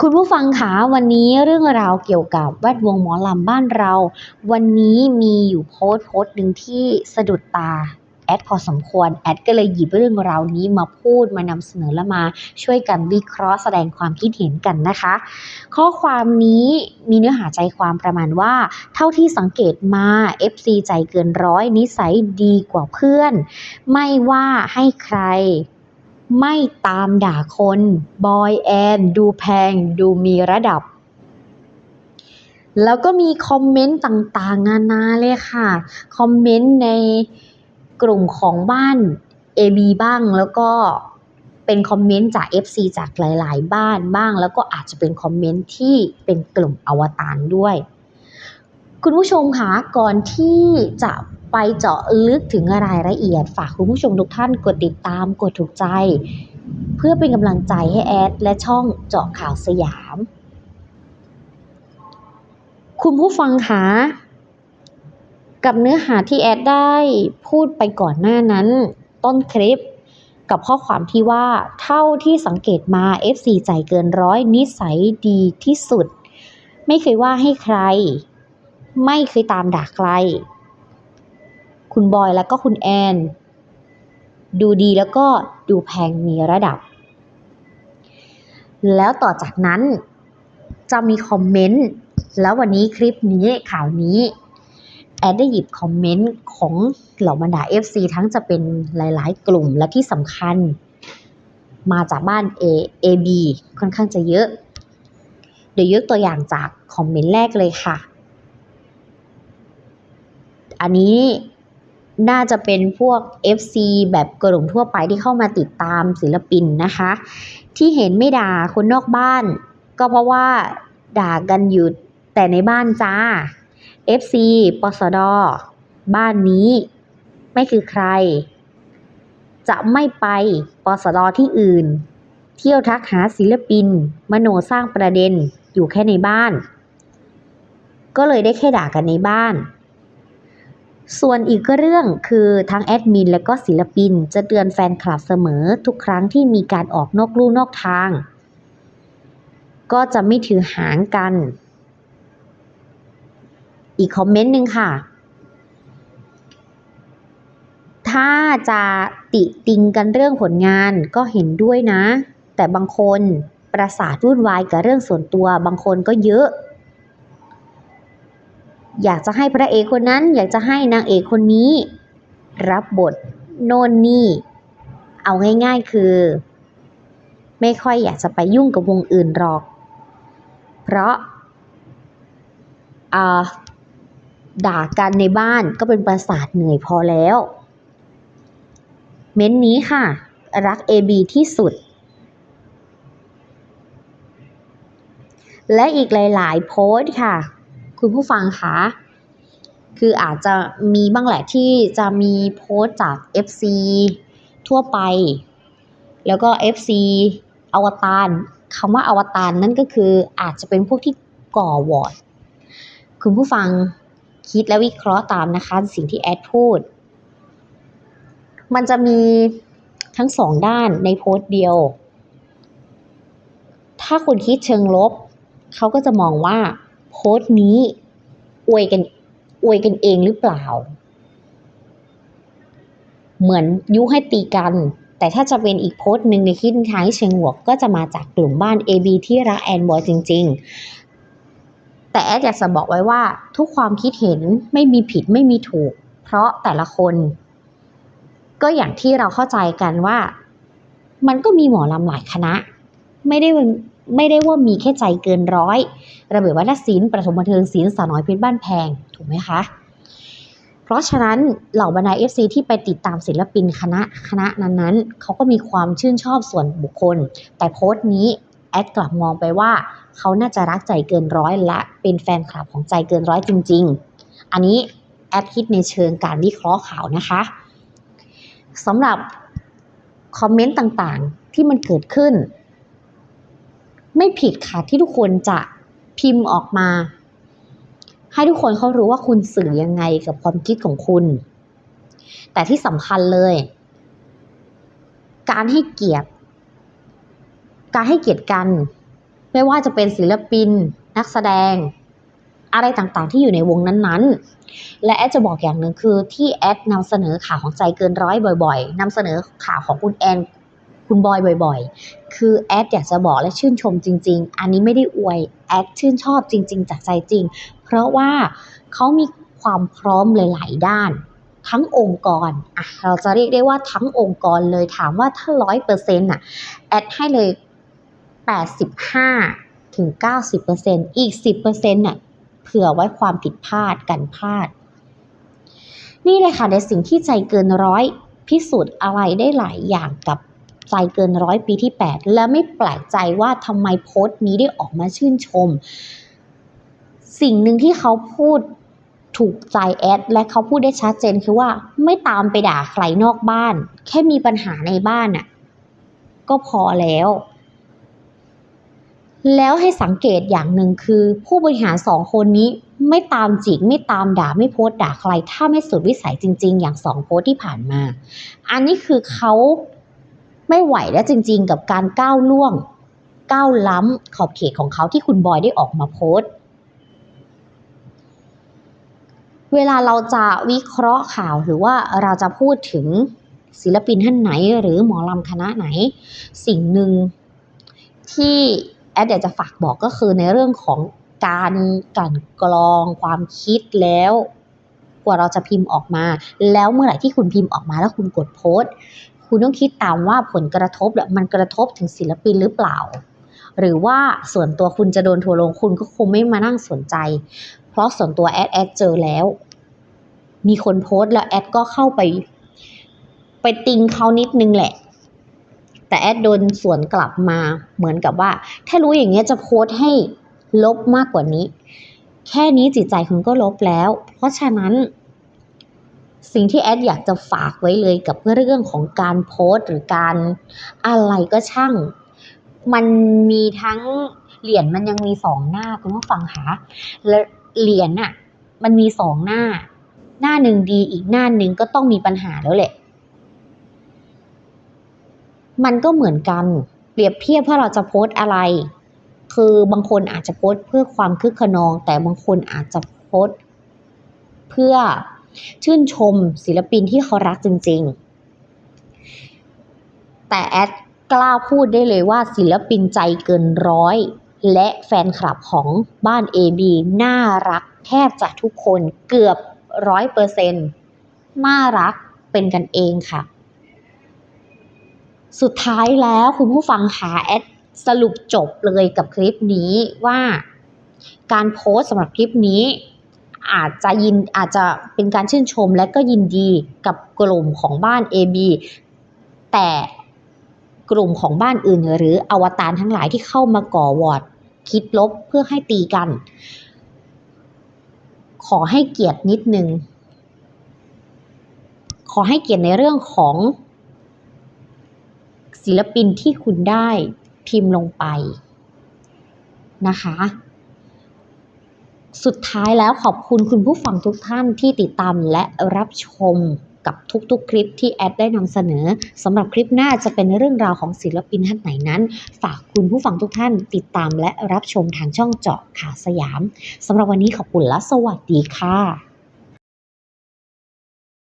คุณผู้ฟังคะวันนี้เรื่องราวเกี่ยวกับแวดวงหมอลำบ้านเรา วันนี้มีอยู่โพสต์โพสต์หนึ่งที่สะดุดตาแอดพอสมควร แอดก็เลยหยิบเรื่องราวนี้มาพูดมานำเสนอและมาช่วยกันวิเคราะห์แสดงความคิดเห็นกันนะคะ ข้อความนี้มีเนื้อหาใจความประมาณว่า เท่าที่สังเกตมา FC ใจเกินร้อยนิสัยดีกว่าเพื่อน ไม่ว่าให้ใคร ไม่ตามด่าคน บอยแอนดูแพงดูมีระดับ แล้วก็มีคอมเมนต์ต่างๆนานาเลยค่ะ คอมเมนต์ในกลุ่มของบ้าน AB บ้างแล้วก็เป็นคอมเมนต์จาก FC จากหลาย ๆ บ้านบ้าง แล้วก็อาจจะเป็นคอมเมนต์ที่เป็นกลุ่มอวตารด้วย คุณผู้ชมคะก่อนที่จะ ไปเจาะลึกถึงรายละเอียด ฝากคุณผู้ชมทุกท่านกดติดตามกดถูกใจ เพื่อเป็นกำลังใจให้แอด และช่องเจาะข่าวสยาม คุณผู้ฟังคะกับเนื้อหาที่แอดได้พูดไปก่อนหน้านั้น ต้นคลิปกับข้อความที่ว่าเท่าที่สังเกตมา FC ใจเกินร้อยนิสัยดีที่สุด ไม่เคยว่าให้ใคร ไม่เคยตามด่าใคร คุณบอยแล้วก็คุณแอน ดูดีแล้วก็ดูแพงมีระดับ แล้วต่อจากนั้นจะมีคอมเมนต์ แล้ววันนี้คลิปนี้ข่าวนี้ แอดได้หยิบคอมเมนต์ของเหล่าบรรดา FC ทั้งจะเป็นหลาย ๆ กลุ่มและที่สำคัญ มาจากบ้าน A AB ค่อนข้างจะเยอะ เดี๋ยวยกตัวอย่างจากคอมเมนต์แรกเลยค่ะ อันนี้ น่าจะเป็นพวก FC แบบกลุ่มทั่วไปที่เข้ามาติดตามศิลปินนะคะ ที่เห็นไม่ด่าคนนอกบ้าน ก็เพราะว่าด่ากันอยู่แต่ในบ้านจ้า FC ปสด บ้านนี้ ไม่คือใคร จะไม่ไปปสดที่อื่น เที่ยวทักหาศิลปิน มโนสร้างประเด็นอยู่แค่ในบ้าน ก็เลยได้แค่ด่ากันในบ้าน ส่วนอีกเรื่องคือทั้งแอดมินและก็ศิลปิน จะเตือนแฟนคลับเสมอทุกครั้งที่มีการออกนอกลู่นอกทาง ก็จะไม่ถือหางกัน อีกคอมเมนต์หนึ่งค่ะ ถ้าจะติติงกันเรื่องผลงานก็เห็นด้วยนะ แต่บางคนประสาทวุ่นวายกับเรื่องส่วนตัวบางคนก็เยอะ อยากจะให้พระเอกคนนั้น อยากจะให้นางเอกคนนี้ รับบทโน่นนี่ เอาง่าย ๆคือ ไม่ค่อยอยากจะไปยุ่งกับวงอื่นหรอก เพราะาด่ากันในบ้านก็เป็นประสาทเหนื่อยพอแล้ว เม้นนี้ค่ะ รัก AB ที่สุด และอีกหลาย ๆ โพสต์ค่ะ คุณผู้ฟังคะคืออาจจะมีบ้างแหละที่จะมีโพสต์จาก FC ทั่วไป แล้วก็ FC อวตารคำว่าอวตารนั่นก็คืออาจจะเป็นพวกที่ก่อวอร์ดคุณผู้ฟังคิดและวิเคราะห์ตามนะคะ สิ่งที่แอดพูด มันจะมีทั้งสองด้านในโพสต์เดียว ถ้าคุณคิดเชิงลบ เขาก็จะมองว่า โพสต์นี้ อวยกันอวยกันเองหรือเปล่า เหมือนยุให้ตีกัน แต่ถ้าจะเป็นอีกโพสต์หนึ่งในคิดท้างเชิงบวกก็จะมาจากกลุ่มบ้าน AB ที่รักแอนบอยจริง ๆ แต่แอดอยากจะบอกไว้ว่า ทุกความคิดเห็นไม่มีผิดไม่มีถูก เพราะแต่ละคน ก็อย่างที่เราเข้าใจกันว่า มันก็มีหมอลำหลายคณะ ไม่ได้ ไม่ได้ว่ามีแค่ใจเกินร้อยระเบียบวัฒนศิลป์ประถมบันเทิงศิลป์สาวน้อยเพชรบ้านแพงถูกไหมคะเพราะฉะนั้นเหล่าบรรดา FC ที่ไปติดตามศิลปินคณะคณะนั้นๆเขาก็มีความชื่นชอบส่วนบุคคล แต่โพสต์นี้แอดกลับมองไปว่า เขาน่าจะรักใจเกินร้อยและเป็นแฟนคลับของใจเกินร้อยจริง ๆ อันนี้แอดคิดในเชิงการวิเคราะห์ข่าวนะคะสำหรับคอมเมนต์ต่างๆที่มันเกิดขึ้น ไม่ผิดค่ะที่ทุกคนจะพิมพ์ออกมา ให้ทุกคนเขารู้ว่าคุณสื่อยังไงกับความคิดของคุณ แต่ที่สำคัญเลย การให้เกียรติ การให้เกียรติกัน ไม่ว่าจะเป็นศิลปิน นักแสดง อะไรต่างๆ ที่อยู่ในวงนั้นๆ และแอดจะบอกอย่างหนึ่งคือที่แอดนำเสนอข่าวของใจเกินร้อยบ่อย ๆนำเสนอข่าวของคุณแอน คุณบอยบ่อย ๆ คือแอดอยากจะบอกและชื่นชมจริง ๆ อันนี้ไม่ได้อวยแอดชื่นชอบจริง ๆ จากใจจริง เพราะว่าเขามีความพร้อมหลาย ๆ ด้าน ทั้งองค์กรอะเราจะเรียกได้ว่าทั้งองค์กรเลยถามว่าถ้าร้อยเปอร์เซ็นต์อะแอดให้เลย 85ถึง90%อีก 10%น่ะเผื่อไว้ความผิดพลาดกันพลาด นี่เลยค่ะในสิ่งที่ใจเกินร้อยพิสูจน์อะไรได้หลายอย่างกับ ใจเกินร้อยปีที่ 8 และไม่แปลกใจว่าทำไมโพสต์นี้ได้ออกมาชื่นชม สิ่งหนึ่งที่เขาพูดถูกใจแอด และเขาพูดได้ชัดเจนคือว่าไม่ตามไปด่าใครนอกบ้าน แค่มีปัญหาในบ้านน่ะก็พอแล้ว แล้วให้สังเกตอย่างหนึ่งคือ ผู้บริหารสองคนนี้ไม่ตามจิกไม่ตามด่าไม่โพสต์ด่าใคร ถ้าไม่สุดวิสัยจริง ๆ อย่างสองโพสต์ที่ผ่านมา อันนี้คือเขา ไม่ไหวแล้วจริงๆ กับการก้าวล่วง ก้าวล้ำขอบเขตของเขาที่คุณบอยได้ออกมาโพสต์ เวลาเราจะวิเคราะห์ข่าวหรือว่าเราจะพูดถึงศิลปินท่านไหนหรือหมอลำคณะไหน สิ่งหนึ่งที่แอดอยากจะฝากบอกก็คือในเรื่องของการกันกรองความคิดแล้ว กว่าเราจะพิมพ์ออกมา แล้วเมื่อไหร่ที่คุณพิมพ์ออกมาแล้วคุณกดโพสต์ คุณต้องคิดตามว่าผลกระทบเนี่ยมันกระทบถึงศิลปินหรือเปล่า หรือว่าส่วนตัวคุณจะโดนทัวร์ลงคุณก็คงไม่มานั่งสนใจ เพราะส่วนตัวแอดแอดเจอแล้ว มีคนโพสต์แล้วแอดก็เข้าไป ไปติงเขานิดนึงแหละ แต่แอดโดนสวนกลับมาเหมือนกับว่า ถ้ารู้อย่างเงี้ยจะโพสต์ให้ลบมากกว่านี้ แค่นี้จิตใจคุณก็ลบแล้ว เพราะฉะนั้น สิ่งที่แอดอยากจะฝากไว้เลยกับเรื่องของการโพสต์หรือการอะไรก็ช่าง มันมีทั้งเหรียญมันยังมีสองหน้าคุณผู้ฟังคะและเหรียญน่ะ มันมีสองหน้า หน้าหนึ่งดีอีกหน้าหนึ่งก็ต้องมีปัญหาแล้วแหละ มันก็เหมือนกัน เปรียบเทียบว่าเราจะโพสต์อะไร คือบางคนอาจจะโพสต์เพื่อความคึกขนอง แต่บางคนอาจจะโพสต์เพื่อ ชื่นชมศิลปินที่เขารักจริง ๆ แต่แอดกล้าพูดได้เลยว่าศิลปินใจเกินร้อย และแฟนคลับของบ้าน AB น่ารักแทบจะทุกคนเกือบร้อยเปอร์เซ็นต์น่ารักเป็นกันเองค่ะ สุดท้ายแล้วคุณผู้ฟังคะแอดสรุปจบเลยกับคลิปนี้ว่า การโพสต์สำหรับคลิปนี้ อาจจะยินอาจจะเป็นการชื่นชมและก็ยินดีกับกลุ่มของบ้าน AB แต่กลุ่มของบ้านอื่นหรืออวตารทั้งหลายที่เข้ามาก่อวอร์ดคิดลบเพื่อให้ตีกัน ขอให้เกียรตินิดนึง ขอให้เกียรติในเรื่องของศิลปินที่คุณได้พิมพ์ลงไปนะคะ สุดท้ายแล้วขอบคุณคุณผู้ฟังทุกท่านที่ติดตามและรับชมกับทุกๆ คลิปที่แอดได้นำเสนอสำหรับคลิปหน้าจะเป็นเรื่องราวของศิลปินท่านไหนนั้น ฝากคุณผู้ฟังทุกท่านติดตามและรับชมทางช่องเจาะข่าวสยามสำหรับวันนี้ขอบคุณและสวัสดีค่ะ